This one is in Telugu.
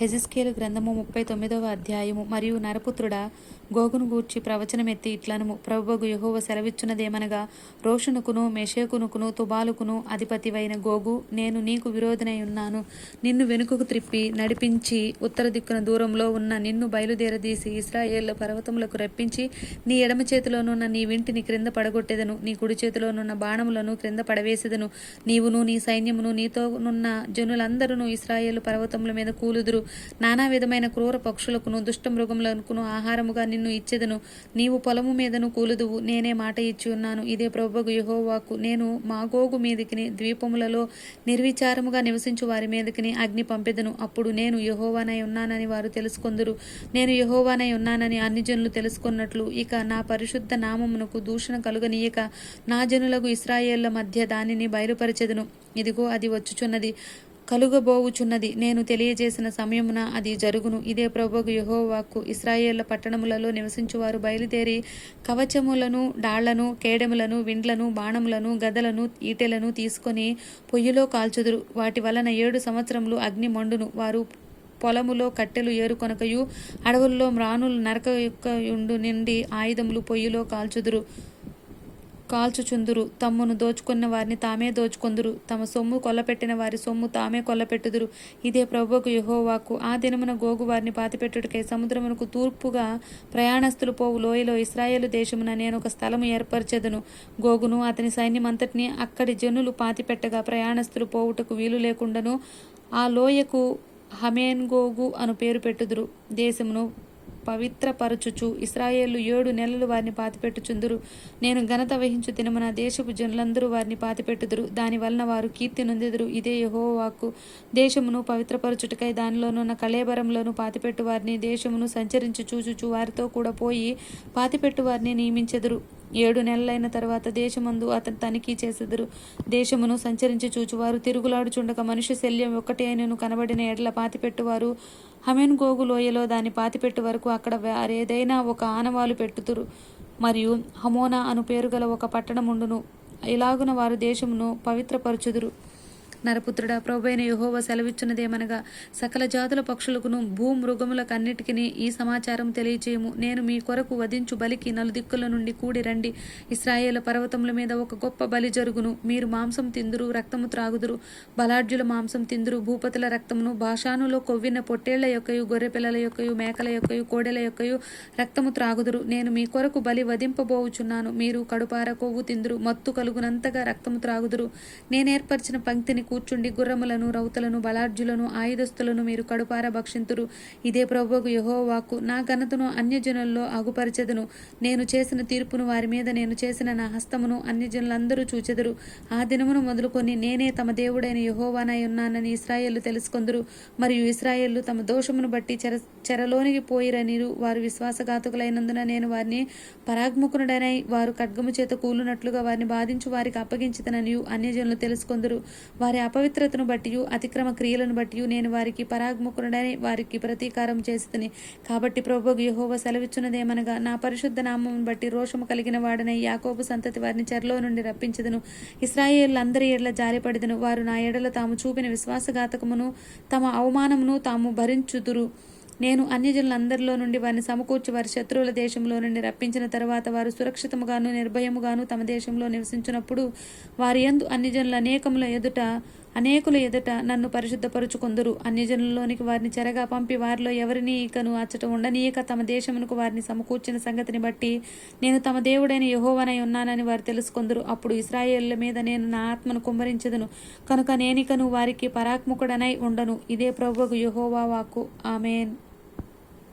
హెజిస్కేలు గ్రంథము ముప్పై తొమ్మిదవ అధ్యాయము మరియు నరపుత్రుడా గోగును గూర్చి ప్రవచనమెత్తి ఇట్లనుము. ప్రభువగు యహోవ సెలవిచ్చునదేమనగా రోషునుకును మెషేకునుకును తుబాలుకును అధిపతివైన గోగు నేను నీకు విరోధనై ఉన్నాను. నిన్ను వెనుకకు త్రిప్పి నడిపించి ఉత్తర దిక్కున దూరంలో ఉన్న నిన్ను బయలుదేరదీసి ఇస్రాయేళ్ళ పర్వతములకు రప్పించి నీ ఎడమ చేతిలోనున్న నీ వింటిని క్రింద పడగొట్టెదను. నీ కుడి చేతిలోనున్న బాణములను క్రింద పడవేసేదను. నీవును నీ సైన్యమును నీతోనున్న జనులందరూ ఇస్రాయేలు పర్వతముల మీద కూలుదురు. నానా విధమైన క్రూర పక్షులకును దుష్ట మృగములకును ఆహారముగా నిన్ను ఇచ్చేదను. నీవు పొలము మీదను కూలుదువు. నేనే మాట ఇచ్చి ఉన్నాను. ఇదే ప్రభువు యుహోవాకు. నేను మాగోగు మీదకిని ద్వీపములలో నిర్విచారముగా నివసించు వారి మీదకిని అగ్ని పంపెదను. అప్పుడు నేను యహోవానై ఉన్నానని వారు తెలుసుకొందురు. నేను యహోవానై ఉన్నానని అన్ని జనులు తెలుసుకున్నట్లు. ఇక నా పరిశుద్ధ నామమునకు దూషణ కలుగనీయక నా జనులకు ఇస్రాయేళ్ళ మధ్య దానిని బయలుపరచెదను. ఇదిగో అది వచ్చుచున్నది. కలుగబోవుచున్నది. నేను తెలియజేసిన సమయమున అది జరుగును. ఇదే ప్రభుకు యెహోవాకు ఇస్రాయేళ్ళ పట్టణములలో నివసించువారు బయలుదేరి కవచములను డాళ్ళను కేడెములను విండ్లను బాణములను గదలను ఈటెలను తీసుకొని పొయ్యిలో కాల్చుదురు. వాటి వలన ఏడు సంవత్సరములు అగ్ని మండును. వారు పొలములో కట్టెలు ఏరుకొనకయు అడవుల్లో మ్రానులు నరక యొక్క నుండి నిండి ఆయుధములు పొయ్యిలో కాల్చుదురు. కాల్చుచుందురు. తమ్మును దోచుకున్న వారిని తామే దోచుకొందురు. తమ సొమ్ము కొల్లపెట్టిన వారి సొమ్ము తామే కొల్లపెట్టుదురు. ఇదే ప్రభువుకు యహోవాకు. ఆ దినమున గోగు వారిని పాతిపెట్టుటకై సముద్రమునకు తూర్పుగా ప్రయాణస్తులు పోవు. లోయలో ఇస్రాయేలు దేశమున నేను ఒక స్థలము ఏర్పరచెదను. గోగును అతని సైన్యమంతటిని అక్కడి జనులు పాతిపెట్టగా ప్రయాణస్తులు పోవుటకు వీలు లేకుండాను. ఆ లోయకు హమేన్గోగు అను పేరు పెట్టుదురు. దేశమును పవిత్రపరచుచు. ఇస్రాయేళ్ళు ఏడు నెలలు వారిని పాతిపెట్టుచుందురు. నేను ఘనత వహించు దినమున దేశపు జనులందరూ వారిని పాతిపెట్టుదురు. దాని వలన వారు కీర్తి నొందెదురు. ఇదే యెహోవాకు దేశమును పవిత్రపరచుటకై దానిలోనున్న కళేబరంలోను పాతిపెట్టు వారిని దేశమును సంచరించి చూచుచు వారితో కూడా పోయి పాతిపెట్టు వారిని నియమించెదురు. ఏడు నెలలైన తర్వాత దేశమందు అతను తనిఖీ చేసెదరు. దేశమును సంచరించి చూచువారు. తిరుగులాడుచుండగా మనుష్య శల్యం ఒక్కటే అయినను కనబడిన ఎడల పాతిపెట్టువారు. హమెన్ గోగు లోయలో దాన్ని పాతిపెట్టు వరకు అక్కడ వారేదైనా ఒక ఆనవాలు పెట్టుతురు. మరియు హమోనా అను పేరు గల ఒక పట్టణముండును. ఇలాగున వారు దేశమును పవిత్రపరచుదురు. నరపుత్రుడా ప్రభైన యహోవ సెలవిచ్చున్నదేమనగా సకల జాతుల పక్షులకును భూమృగములకన్నిటికీ ఈ సమాచారం తెలియచేయము. నేను మీ కొరకు వధించు బలికి నలుదిక్కుల నుండి కూడి రండి. ఇస్రాయేల పర్వతముల మీద ఒక గొప్ప బలి జరుగును. మీరు మాంసం తిందురు రక్తము త్రాగుదురు. బలాఢ్యుల మాంసం తిందురు. భూపతుల రక్తమును భాషానులో కొవ్విన పొట్టేళ్ళ యొక్కయు గొర్రెపిల్లల యొక్కయు మేకల యొక్కయు కోడెల యొక్కయు రక్తము త్రాగుదురు. నేను మీ కొరకు బలి వధింపబోవుచున్నాను. మీరు కడుపార కొవ్వు తిందురు. మత్తు కలుగునంతగా రక్తము త్రాగుదురు. నేనేర్పరిచిన పంక్తిని కూర్చుండి గుర్రములను రౌతులను బలార్జులను ఆయుధస్తులను మీరు కడుపార భక్షింతురు. ఇదే ప్రభువుకు యహోవాకు నా ఘనతను అన్యజనుల్లో అగుపరచెదను. నేను చేసిన తీర్పును వారి మీద నేను చేసిన నా హస్తమును అన్యజనులందరూ చూచెదరు. ఆ దినమును మొదలుకొని నేనే తమ దేవుడైన యహోవానై ఉన్నానని ఇస్రాయేళ్ళు తెలుసుకొందురు. మరియు ఇస్రాయేళ్ళు తమ దోషమును బట్టి చెర చెరలోనికి పోయిరని వారు విశ్వాసఘాతుకులైనందున నేను వారిని పరాగ్ముఖునుడనై వారు ఖడ్గము చేత కూలునట్లుగా వారిని బాధించు వారికి అప్పగించితననియు అన్యజనులు తెలుసుకొందరు. వారి అపవిత్రతను బట్టి అతిక్రమ క్రియలను బట్టి నేను వారికి పరాగ్ముఖుడని వారికి ప్రతీకారం చేసితిని. కాబట్టి ప్రభు యహోవ సెలవిచ్చున్నదేమనగా నా పరిశుద్ధ నామం బట్టి రోషము కలిగిన వాడనై యాకోబు సంతతి వారిని చెరలో నుండి రప్పించదును. ఇస్రాయేళ్ళందరి ఎడల జారిపడిదను. వారు నా ఎడల తాము చూపిన విశ్వాసఘాతకమును తమ అవమానమును తాము భరించుదురు. నేను అన్యజనులందరిలో నుండి వారిని సమకూర్చి వారి శత్రువుల దేశంలో నుండి రప్పించిన తర్వాత వారు సురక్షితముగాను నిర్భయముగాను తమ దేశంలో నివసించినప్పుడు వారి యందు అన్యజనుల అనేకముల ఎదుట అనేకుల ఎదుట నన్ను పరిశుద్ధపరుచుకొందురు. అన్యజనుల్లోనికి వారిని చెరగా పంపి వారిలో ఎవరిని ఇకను అచ్చట ఉండనీయక తమ దేశమునకు వారిని సమకూర్చిన సంగతిని బట్టి నేను తమ దేవుడైన యహోవనై ఉన్నానని వారు తెలుసుకొందురు. అప్పుడు ఇస్రాయేళ్ళ మీద నేను నా ఆత్మను కుమ్మరించదును. కనుక నేనికను వారికి పరాత్ముకుడనై ఉండను. ఇదే ప్రభువుకు యహోవా వాక్కు. ఆమెన్.